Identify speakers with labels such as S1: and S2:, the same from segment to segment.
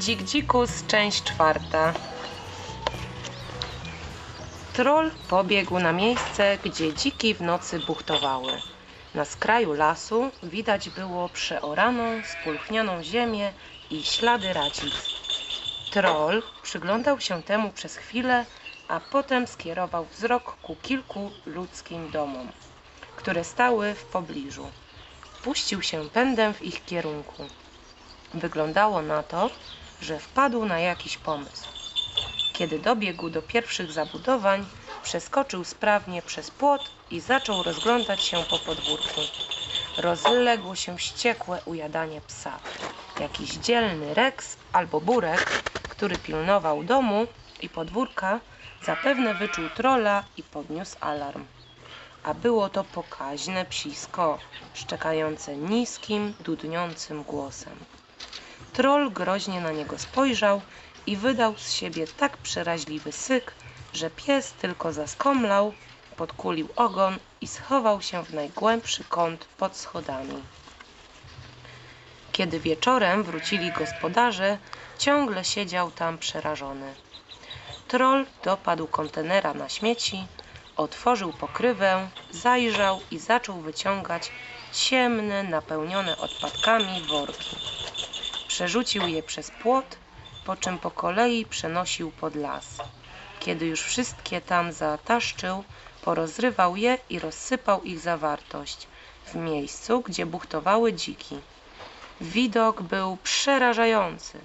S1: Dzik Dzikus, część czwarta. Troll pobiegł na miejsce, gdzie dziki w nocy buchtowały. Na skraju lasu widać było przeoraną, spulchnianą ziemię i ślady racic. Troll przyglądał się temu przez chwilę, a potem skierował wzrok ku kilku ludzkim domom, które stały w pobliżu. Puścił się pędem w ich kierunku. Wyglądało na to, że wpadł na jakiś pomysł. Kiedy dobiegł do pierwszych zabudowań, przeskoczył sprawnie przez płot i zaczął rozglądać się po podwórku. Rozległo się wściekłe ujadanie psa. Jakiś dzielny Rex albo Burek, który pilnował domu i podwórka, zapewne wyczuł trola i podniósł alarm. A było to pokaźne psisko, szczekające niskim, dudniącym głosem. Troll groźnie na niego spojrzał i wydał z siebie tak przeraźliwy syk, że pies tylko zaskomlał, podkulił ogon i schował się w najgłębszy kąt pod schodami. Kiedy wieczorem wrócili gospodarze, ciągle siedział tam przerażony. Troll dopadł kontenera na śmieci, otworzył pokrywę, zajrzał i zaczął wyciągać ciemne, napełnione odpadkami worki. Przerzucił je przez płot, po czym po kolei przenosił pod las. Kiedy już wszystkie tam zataszczył, porozrywał je i rozsypał ich zawartość w miejscu, gdzie buchtowały dziki. Widok był przerażający.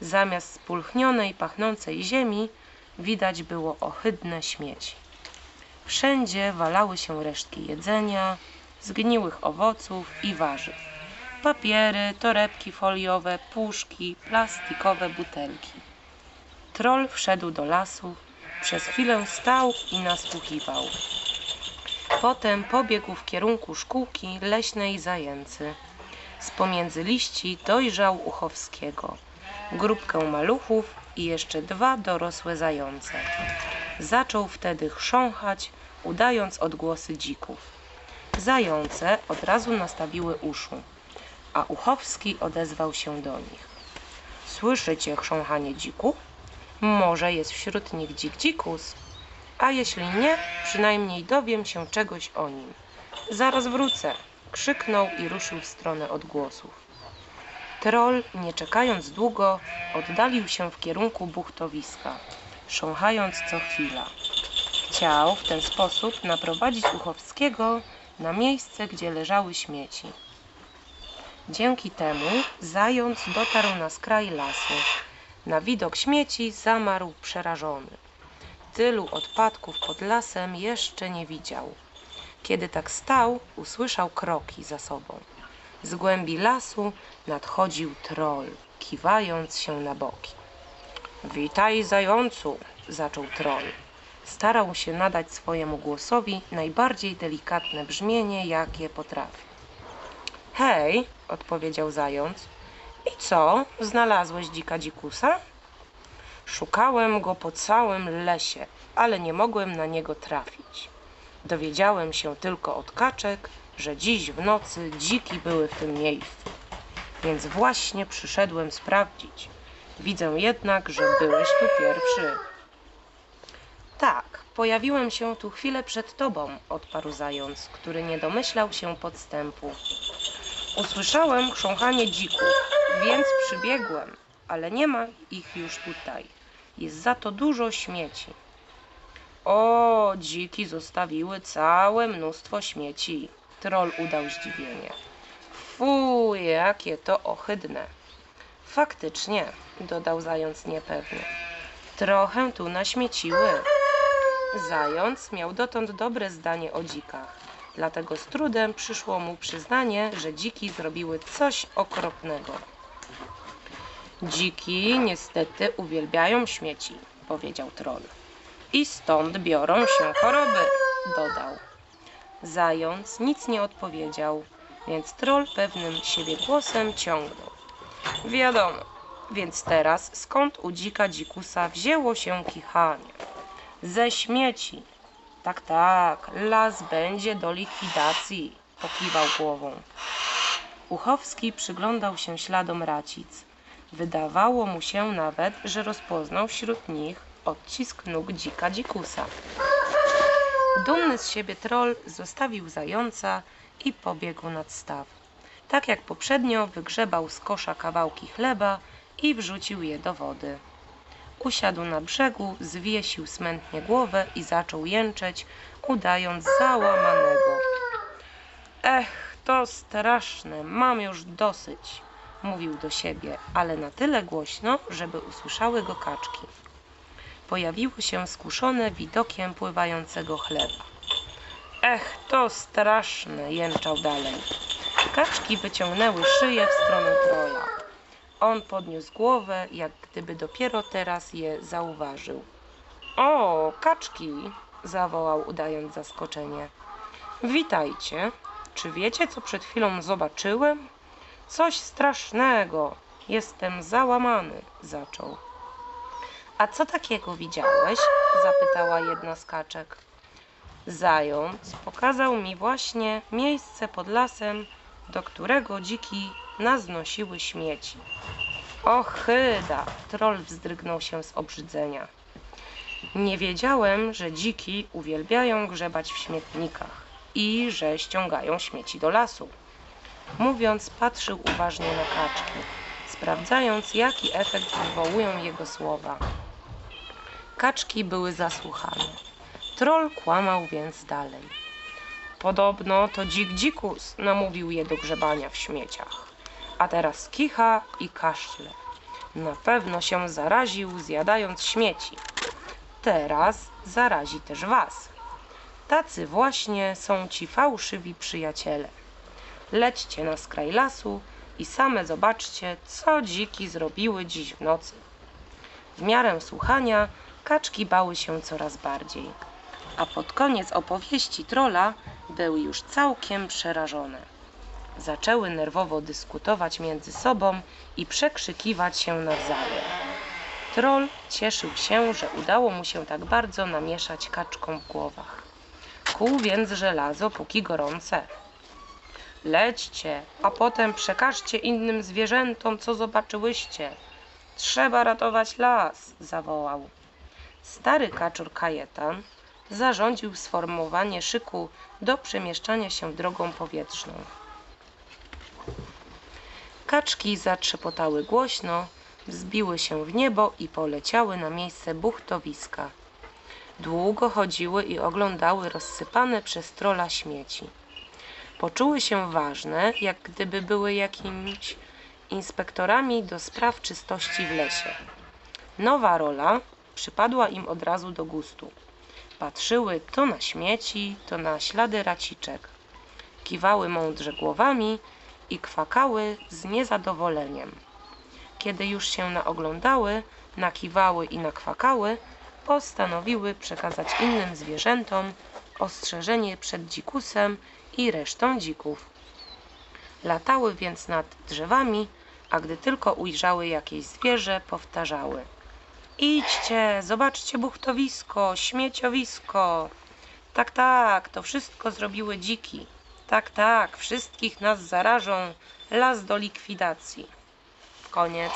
S1: Zamiast spulchnionej, pachnącej ziemi widać było ohydne śmieci. Wszędzie walały się resztki jedzenia, zgniłych owoców i warzyw. Papiery, torebki foliowe, puszki, plastikowe butelki. Troll wszedł do lasu, przez chwilę stał i nasłuchiwał. Potem pobiegł w kierunku szkółki leśnej zajęcy. Z pomiędzy liści dojrzał Uchowskiego, grupkę maluchów i jeszcze dwa dorosłe zające. Zaczął wtedy chrząchać, udając odgłosy dzików. Zające od razu nastawiły uszu, a Uchowski odezwał się do nich. Słyszycie chrząchanie dzików? Może jest wśród nich dzik dzikus, a jeśli nie, przynajmniej dowiem się czegoś o nim. Zaraz wrócę, krzyknął i ruszył w stronę odgłosów. Troll, nie czekając długo, oddalił się w kierunku buchtowiska, sząchając co chwila. Chciał w ten sposób naprowadzić Uchowskiego na miejsce, gdzie leżały śmieci. Dzięki temu zając dotarł na skraj lasu. Na widok śmieci zamarł przerażony. Tylu odpadków pod lasem jeszcze nie widział. Kiedy tak stał, usłyszał kroki za sobą. Z głębi lasu nadchodził troll, kiwając się na boki. Witaj, zającu, zaczął troll. Starał się nadać swojemu głosowi najbardziej delikatne brzmienie, jakie potrafi. Hej, odpowiedział zając. I co, znalazłeś dzika dzikusa? Szukałem go po całym lesie, ale nie mogłem na niego trafić. Dowiedziałem się tylko od kaczek, że dziś w nocy dziki były w tym miejscu. Więc właśnie przyszedłem sprawdzić. Widzę jednak, że byłeś tu pierwszy. Tak, pojawiłem się tu chwilę przed tobą, odparł zając, który nie domyślał się podstępu. Usłyszałem chrząchanie dzików, więc przybiegłem, ale nie ma ich już tutaj. Jest za to dużo śmieci. O, dziki zostawiły całe mnóstwo śmieci. Troll udał zdziwienie. Fuj, jakie to ohydne. Faktycznie, dodał zając niepewnie. Trochę tu naśmieciły. Zając miał dotąd dobre zdanie o dzikach, dlatego z trudem przyszło mu przyznanie, że dziki zrobiły coś okropnego. Dziki niestety uwielbiają śmieci, powiedział troll. I stąd biorą się choroby, dodał. Zając nic nie odpowiedział, więc troll pewnym siebie głosem ciągnął. Wiadomo, więc teraz skąd u dzika dzikusa wzięło się kichanie? Ze śmieci. Tak, tak, las będzie do likwidacji, pokiwał głową. Uchowski przyglądał się śladom racic. Wydawało mu się nawet, że rozpoznał wśród nich odcisk nóg dzika dzikusa. Dumny z siebie troll zostawił zająca i pobiegł nad staw. Tak jak poprzednio wygrzebał z kosza kawałki chleba i wrzucił je do wody. Usiadł na brzegu, zwiesił smętnie głowę i zaczął jęczeć, udając załamanego. Ech, to straszne, mam już dosyć, mówił do siebie, ale na tyle głośno, żeby usłyszały go kaczki. Pojawiło się skuszone widokiem pływającego chleba. Ech, to straszne, jęczał dalej. Kaczki wyciągnęły szyję w stronę trola. On podniósł głowę, jak gdyby dopiero teraz je zauważył. O, kaczki! zawołał, udając zaskoczenie. Witajcie. Czy wiecie, co przed chwilą zobaczyłem? Coś strasznego. Jestem załamany, zaczął. A co takiego widziałeś? zapytała jedna z kaczek. Zając pokazał mi właśnie miejsce pod lasem, do którego dziki naznosiły śmieci. O chyda! Troll wzdrygnął się z obrzydzenia. Nie wiedziałem, że dziki uwielbiają grzebać w śmietnikach i że ściągają śmieci do lasu. Mówiąc, patrzył uważnie na kaczki, sprawdzając, jaki efekt wywołują jego słowa. Kaczki były zasłuchane. Troll kłamał więc dalej. Podobno to dzik dzikus namówił je do grzebania w śmieciach. A teraz kicha i kaszle. Na pewno się zaraził zjadając śmieci. Teraz zarazi też was. Tacy właśnie są ci fałszywi przyjaciele. Lećcie na skraj lasu i same zobaczcie, co dziki zrobiły dziś w nocy. W miarę słuchania kaczki bały się coraz bardziej, a pod koniec opowieści trola były już całkiem przerażone. Zaczęły nerwowo dyskutować między sobą i przekrzykiwać się nawzajem. Troll cieszył się, że udało mu się tak bardzo namieszać kaczkom w głowach. Kuł więc żelazo, póki gorące. Lećcie, a potem przekażcie innym zwierzętom, co zobaczyłyście. Trzeba ratować las, zawołał. Stary kaczor Kajetan zarządził sformowanie szyku do przemieszczania się drogą powietrzną. Kaczki zatrzepotały głośno, wzbiły się w niebo i poleciały na miejsce buchtowiska. Długo chodziły i oglądały rozsypane przez trola śmieci. Poczuły się ważne, jak gdyby były jakimiś inspektorami do spraw czystości w lesie. Nowa rola przypadła im od razu do gustu. Patrzyły to na śmieci, to na ślady raciczek. Kiwały mądrze głowami i kwakały z niezadowoleniem. Kiedy już się naoglądały, nakiwały i nakwakały, postanowiły przekazać innym zwierzętom ostrzeżenie przed dzikusem i resztą dzików. Latały więc nad drzewami, a gdy tylko ujrzały jakieś zwierzę, powtarzały. Idźcie, zobaczcie buchtowisko, śmieciowisko. Tak, tak, to wszystko zrobiły dziki. Tak, tak, wszystkich nas zarażą. Las do likwidacji. Koniec.